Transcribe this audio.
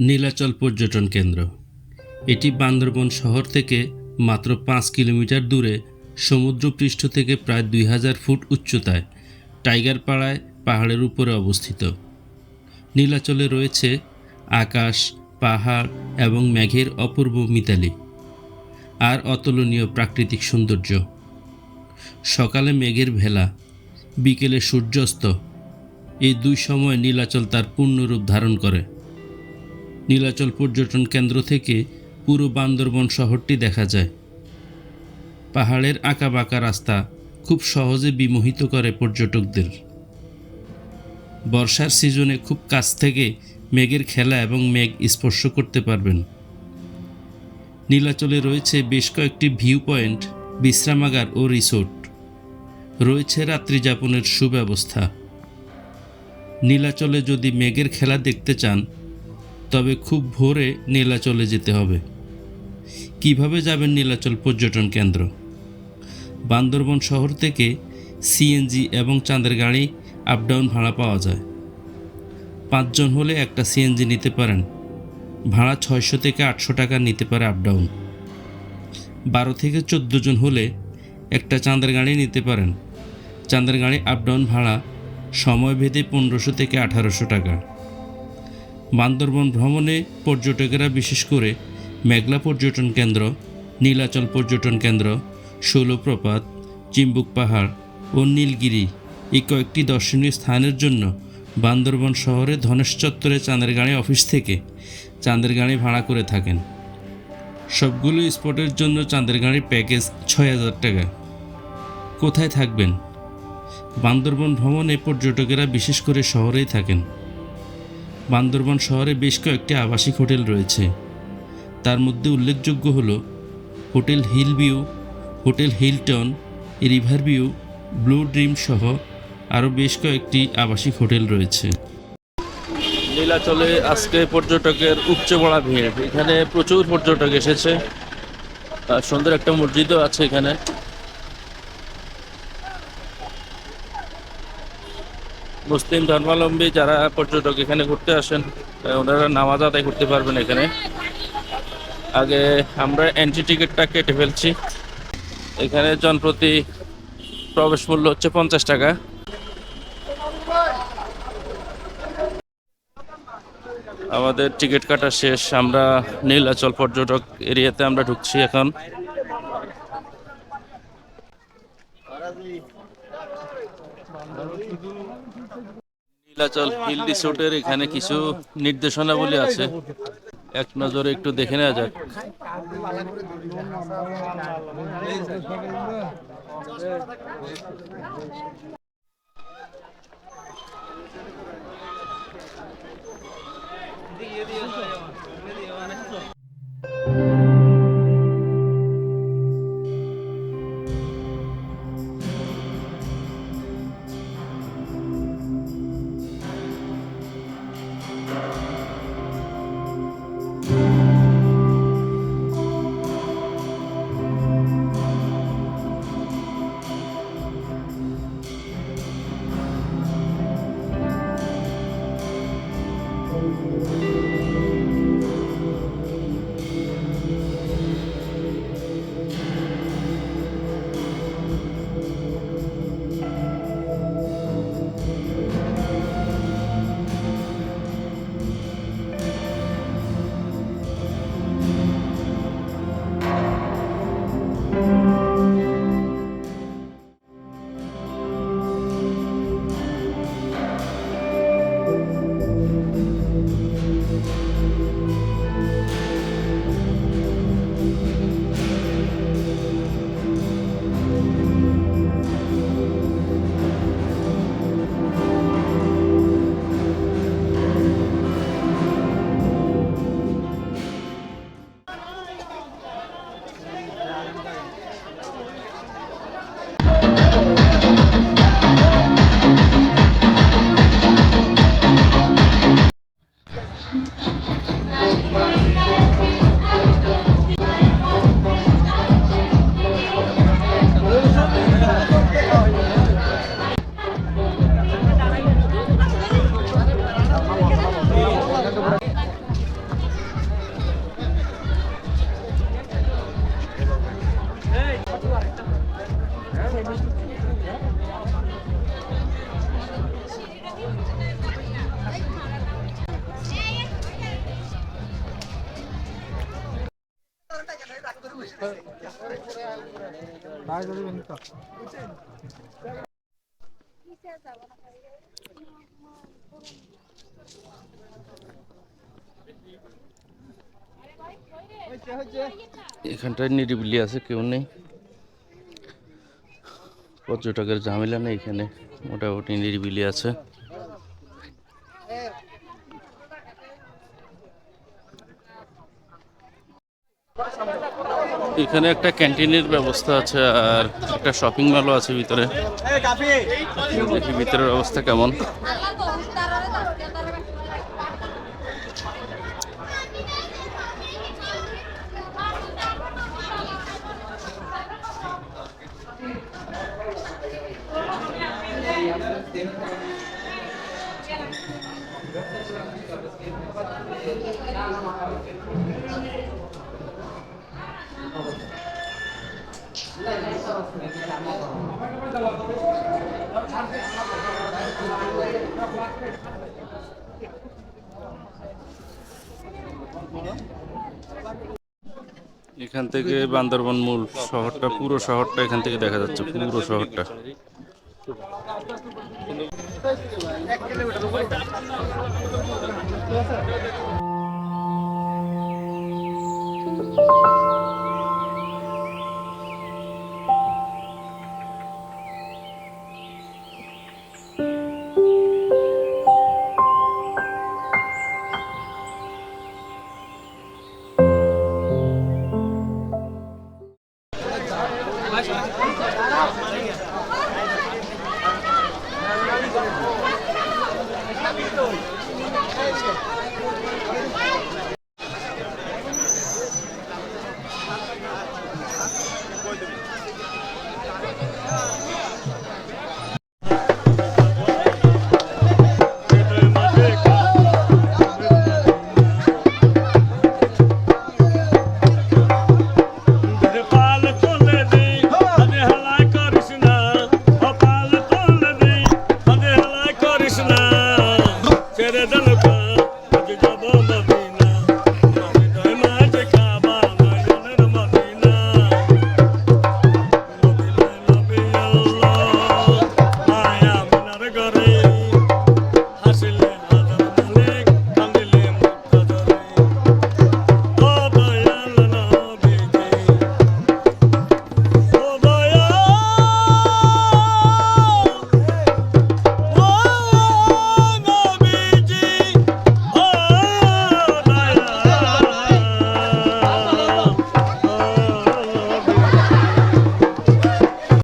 নীলাচল পর্যটন কেন্দ্র। এটি বান্দরবন শহর থেকে মাত্র পাঁচ কিলোমিটার দূরে সমুদ্রপৃষ্ঠ থেকে প্রায় দুই হাজার ফুট উচ্চতায়, টাইগার পাড়ায় পাহাড়ের উপরে অবস্থিত। নীলাচলে রয়েছে আকাশ, পাহাড় এবং মেঘের অপূর্ব মিতালি আর অতুলনীয় প্রাকৃতিক সৌন্দর্য। সকালে মেঘের ভেলা, বিকেলে সূর্যাস্ত। এই দুই সময় নীলাচল তার পূর্ণরূপ ধারণ করে। নীলাচল পর্যটন কেন্দ্র থেকে পুরো বান্দরবন শহরটি দেখা যায়। পাহাড়ের আঁকাবাঁকা রাস্তা খুব সহজে বিমোহিত করে পর্যটকদের। বর্ষার সিজনে খুব কাছ থেকে মেঘের খেলা এবং মেঘ স্পর্শ করতে পারবেন। নীলাচলে রয়েছে বেশ কয়েকটি ভিউ পয়েন্ট, বিশ্রামাগার ও রিসোর্ট। রয়েছে রাত্রিযাপনের সুব্যবস্থা। নীলাচলে যদি মেঘের খেলা দেখতে চান তবে খুব ভোরে নীলাচলে যেতে হবে। কীভাবে যাবেন নীলাচল পর্যটন কেন্দ্র? বান্দরবন শহর থেকে সিএনজি এবং চাঁদের গাড়ি আপ ডাউন ভাড়া পাওয়া যায়। পাঁচজন হলে একটা সিএনজি নিতে পারেন। ভাড়া ছয়শো থেকে আটশো টাকা নিতে পারে আপ ডাউন বারো থেকে চোদ্দ জন হলে একটা চাঁদের গাড়ি নিতে পারেন। চাঁদের গাড়ি আপ ডাউন ভাড়া সময় ভেদে পনেরোশো থেকে আঠারোশো টাকা। বান্দরবন ভ্রমণে পর্যটকেরা বিশেষ করে মেঘলা পর্যটন কেন্দ্র, নীলাচল পর্যটন কেন্দ্র, শৈলপ্রপাত, চিম্বুক পাহাড় ও নীলগিরি এই কয়েকটি দর্শনীয় স্থানের জন্য বান্দরবন শহরে ধনেশ চত্বরে চাঁদের গাড়ি অফিস থেকে চাঁদের গাড়ি ভাড়া করে থাকেন। সবগুলো স্পটের জন্য চাঁদের গাড়ির প্যাকেজ ছয় হাজার টাকা। কোথায় থাকবেন? বান্দরবন ভ্রমণে পর্যটকেরা বিশেষ করে শহরেই থাকেন। বান্দরবন শহরে বেশ কয়েকটি আবাসিক হোটেল রয়েছে। তার মধ্যে উল্লেখযোগ্য হল hotel hill view hotel Hilton river view blue dream সহ আরও বেশ কয়েকটি আবাসিক হোটেল রয়েছে। নীলাচলে আজকে পর্যটকের উপচে পড়া ভিড়। এখানে প্রচুর পর্যটক এসেছে। সুন্দর একটা মসজিদও আছে এখানে। মুসলিম ধর্মাবলম্বী যারা পর্যটক এখানে ঘুরতে আসেন ওনারা নামাজ আদায় করতে পারবেন এখানে। আগে আমরা এন্ট্রি টিকিটটা কেটে ফেলছি। এখানে জনপ্রতি প্রবেশ মূল্য হচ্ছে পঞ্চাশ টাকা। আমাদের টিকিট কাটা শেষ। আমরা নীলাচল পর্যটক এরিয়াতে আমরা ঢুকছি এখন। নীলাচল হিল রিসোর্টের এখানে কিছু নির্দেশনাবলী আছে। এক নজরে একটু দেখে নেওয়া যাক। Música এখানটায় নিরিবিলি আছে কেউ নেই। পর্যটকের ঝামেলা নেই এখানে মোটামুটি নিরিবিলি আছে। এখানে একটা ক্যান্টিনের ব্যবস্থা আছে আর একটা শপিং মলও আছে ভিতরে। দেখি ভিতরের অবস্থা কেমন। এখান থেকে বান্দরবন মূল শহরটা পুরো শহরটা এখান থেকে দেখা যাচ্ছে পুরো শহরটা। Thank